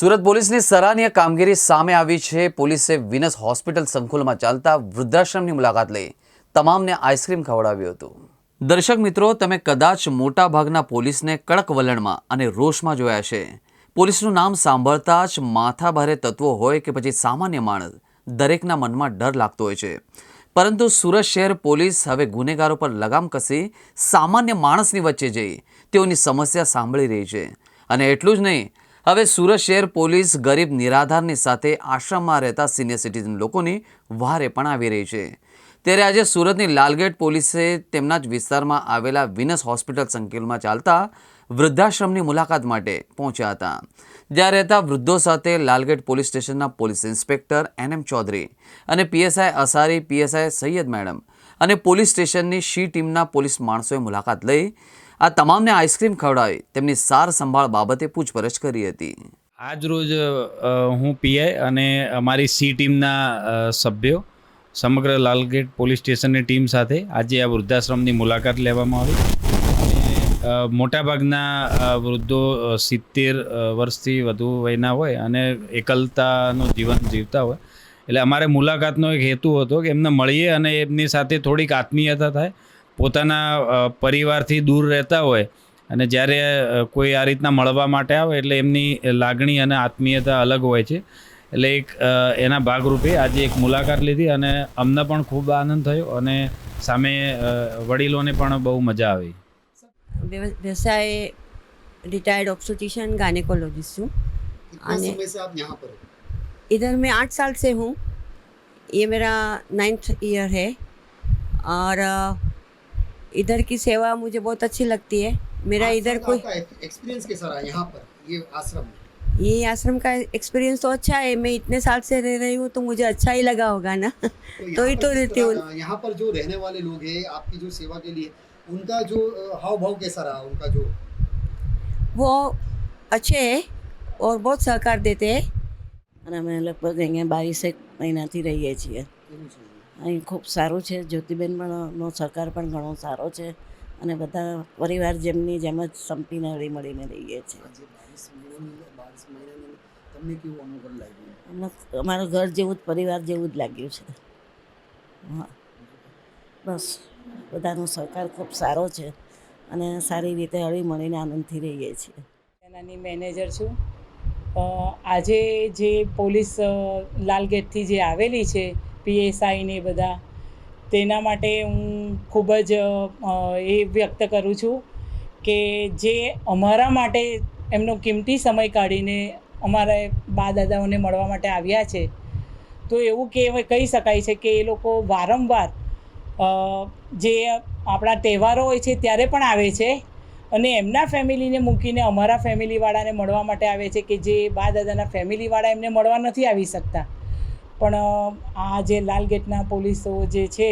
સુરત પોલીસની સરાહનીય કામગીરી સામે આવી છે. પોલીસે વિનસ હોસ્પિટલ સંકુલમાં ચાલતા વૃદ્ધાશ્રમની મુલાકાત લઈ તમામને આઈસ્ક્રીમ ખવડાવ્યું હતું. દર્શક મિત્રો, તમે કદાચ મોટાભાગના પોલીસને કડક વલણમાં અને રોષમાં જોયા છે. પોલીસનું નામ સાંભળતા જ માથાભારે તત્વો હોય કે પછી સામાન્ય માણસ, દરેકના મનમાં ડર લાગતો હોય છે. પરંતુ સુરત શહેર પોલીસ હવે ગુનેગારો પર લગામ કસી સામાન્ય માણસની વચ્ચે જઈ તેઓની સમસ્યા સાંભળી રહી છે. અને એટલું જ નહીં હવે સુરત શહેર પોલીસ ગરીબ નિરાધારની સાથે આશ્રમમાં રહેતા સિનિયર સિટીઝન લોકોની વહારે પણ આવી રહી છે. ત્યારે આજે સુરતની લાલગેટ પોલીસે તેમના જ વિસ્તારમાં આવેલા વિનસ હોસ્પિટલ સંકુલમાં ચાલતા વૃદ્ધાશ્રમની મુલાકાત માટે પહોંચ્યા હતા. જ્યાં રહેતા વૃદ્ધો સાથે લાલગેટ પોલીસ સ્ટેશનના police inspector N M Chaudhary અને PSI Asari PSI Saiyed madam અને પોલીસ સ્ટેશનની શી ટીમના પોલીસ માણસોએ મુલાકાત લઈ આ તમામને આઈસ્ક્રીમ ખવડાવી, તેમની સાર સંભાળ બાબતે પૂછપરછ કરી હતી. આજ રોજ હું પીઆઈ અને અમારી સી ટીમના સભ્યો, સમગ્ર લાલગેટ પોલીસ સ્ટેશનની ટીમ સાથે આજે આ વૃદ્ધાશ્રમની મુલાકાત લેવામાં આવી. મોટાભાગના વૃદ્ધો સિત્તેર વર્ષથી વધુ વયના હોય અને એકલતાનું જીવન જીવતા હોય. એટલે અમારે મુલાકાતનો એક હેતુ હતો કે એમને મળીએ અને એમની સાથે થોડીક આત્મીયતા થાય. પોતાના અ, પરિવારથી દૂર રહેતા હોય અને જ્યારે અ, કોઈ આ રીતના મળવા માટે આવે એટલે એમની લાગણી અને આત્મીયતા અલગ હોય છે એટલે એક અ, એના ભાગરૂપે આજે એક મુલાકાત લીધી અને અમને પણ ખૂબ આનંદ થયો અને સામે અ, વડીલોને પણ બહુ મજા આવી व्यव- व्यवसाय रिटायर्ड ऑब्स्टिशियन गायनेकोलॉजिस्ट हूँ कितना आने- समय से आप यहाँ पर हो इधर मैं आठ साल से हूँ ये मेरा नाइन्थ ईयर है और अ, इधर की सेवा मुझे बहुत अच्छी लगती है मेरा आठ इधर साल कोई का आपका एक्सपीरियंस कैसा रहा यहाँ पर ये आश्रम में ये आश्रम का एक्सपीरियंस तो अच्छा है मैं इतने साल से रह रही हूँ तो मुझे अच्छा ही लगा होगा ना तो तो ही यहाँ तो पर किस रहती हूँ तरह- यहाँ पर जो रहने वाले लोग हैं आपकी जो सेवा के लिए उनका जो अ, हाव भाव कैसा रहा उनका जो वो अच्छे है और बहुत सहकार देते हैं અને અમે લગભગ અહીંયા બાવીસેક મહિનાથી રહીએ છીએ કેવું છે? અહીં ખૂબ સારું છે. જ્યોતિબેન પણ નો સહકાર પણ ઘણો સારો છે અને બધા પરિવાર જેમની જેમ જ સંપીને હળી મળીને રહીએ છીએ. અમારું ઘર જેવું જ પરિવાર જેવું જ લાગ્યું છે. હા. બસ બધાનો સહકાર ખૂબ સારો છે અને સારી રીતે હળી મળીને આનંદથી રહીએ છીએ. નાની મેનેજર છું. આજે જે પોલીસ લાલગેટથી જે આવેલી છે પીએસઆઈ ને બધા. તેના માટે હું ખૂબ જ એ વ્યક્ત કરું છું કે જે અમારા માટે એમનો કિંમતી સમય કાઢીને અમારા બા દાદાઓને મળવા માટે આવ્યા છે, તો એવું કહેવાય કહી શકાય છે કે એ લોકો વારંવાર જે આપણા તહેવારો હોય છે ત્યારે પણ આવે છે અને એમના ફેમિલીને મૂકીને અમારા ફેમિલીવાળાને મળવા માટે આવે છે કે જે બા દાદાના ફેમિલીવાળા એમને મળવા નથી આવી શકતા. પણ આ જે લાલગેટના પોલીસો જે છે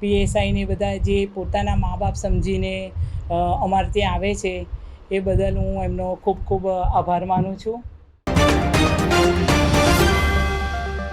પીએસઆઈને બધા જે પોતાના મા બાપ સમજીને અમારે ત્યાં આવે છે, એ બદલ હું એમનો ખૂબ ખૂબ આભાર માનું છું.